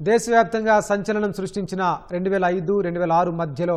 దేశవ్యాప్తంగా సంచలనం సృష్టించిన రెండు వేల ఐదు రెండు వేల ఆరు మధ్యలో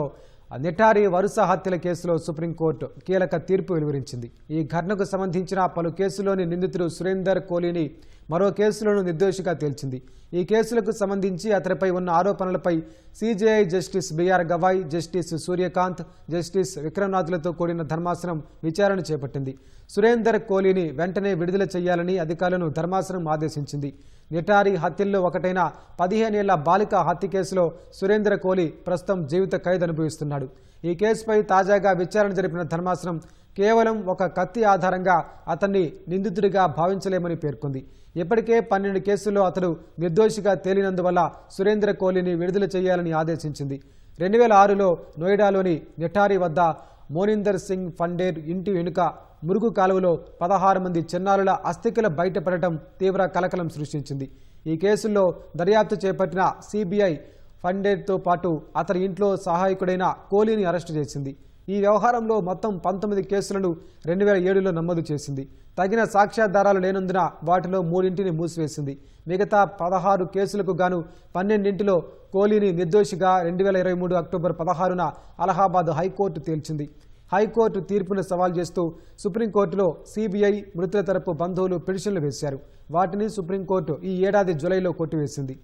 నిటారి వరుస హత్యల కేసులో సుప్రీంకోర్టు కీలక తీర్పు వెలువరించింది. ఈ ఘటనకు సంబంధించిన పలు కేసులోని నిందితుడు సురేందర్ కోహ్లీని మరో కేసులోనూ నిర్దోషిగా తేల్చింది. ఈ కేసులకు సంబంధించి అతడిపై ఉన్న ఆరోపణలపై CJI justice BR Gavai justice Suryakant justice విక్రమ్నాథ్లతో కూడిన ధర్మాసనం విచారణ చేపట్టింది. సురేందర్ కోహ్లీని వెంటనే విడుదల చేయాలని అధికారులను ధర్మాసనం ఆదేశించింది. నిటారి హత్యల్లో ఒకటైన పదిహేనేళ్ళ బాలిక హత్య కేసులో సురేందర్ కోహ్లీ ప్రస్తుతం జీవిత ఖైదు అనుభవిస్తున్నాడు. ఈ కేసుపై తాజాగా విచారణ జరిపిన ధర్మాసనం కేవలం ఒక కత్తి ఆధారంగా అతన్ని నిందితుడిగా భావించలేమని పేర్కొంది. ఇప్పటికే పన్నెండు కేసుల్లో అతడు నిర్దోషిగా తేలినందువల్ల సురేంద్ర కోహ్లీని విడుదల చేయాలని ఆదేశించింది. రెండు వేల ఆరులో నోయిడాలోని నిఠారి వద్ద మోనిందర్ సింగ్ ఫండేర్ ఇంటి వెనుక మురుగు కాలువలో పదహారు మంది చిన్నారుల అస్థికలు బయటపడటం తీవ్ర కలకలం సృష్టించింది. ఈ కేసుల్లో దర్యాప్తు చేపట్టిన సిబిఐ ఫండేట్తో పాటు అతని ఇంట్లో సహాయకుడైన కోహ్లీని అరెస్టు చేసింది. ఈ వ్యవహారంలో మొత్తం పంతొమ్మిది కేసులను రెండు వేల ఏడులో నమోదు చేసింది. తగిన సాక్ష్యాధారాలు లేనందున వాటిలో మూడింటిని మూసివేసింది. మిగతా పదహారు కేసులకు గాను పన్నెండింటిలో కోహ్లీని నిర్దోషిగా రెండు వేల ఇరవై మూడు అక్టోబర్ పదహారున అలహాబాద్ హైకోర్టు తేల్చింది. హైకోర్టు తీర్పును సవాల్ చేస్తూ సుప్రీంకోర్టులో సిబిఐ మృతుల తరపు బంధువులు పిటిషన్లు వేశారు. వాటిని సుప్రీంకోర్టు ఈ ఏడాది జులైలో కొట్టివేసింది.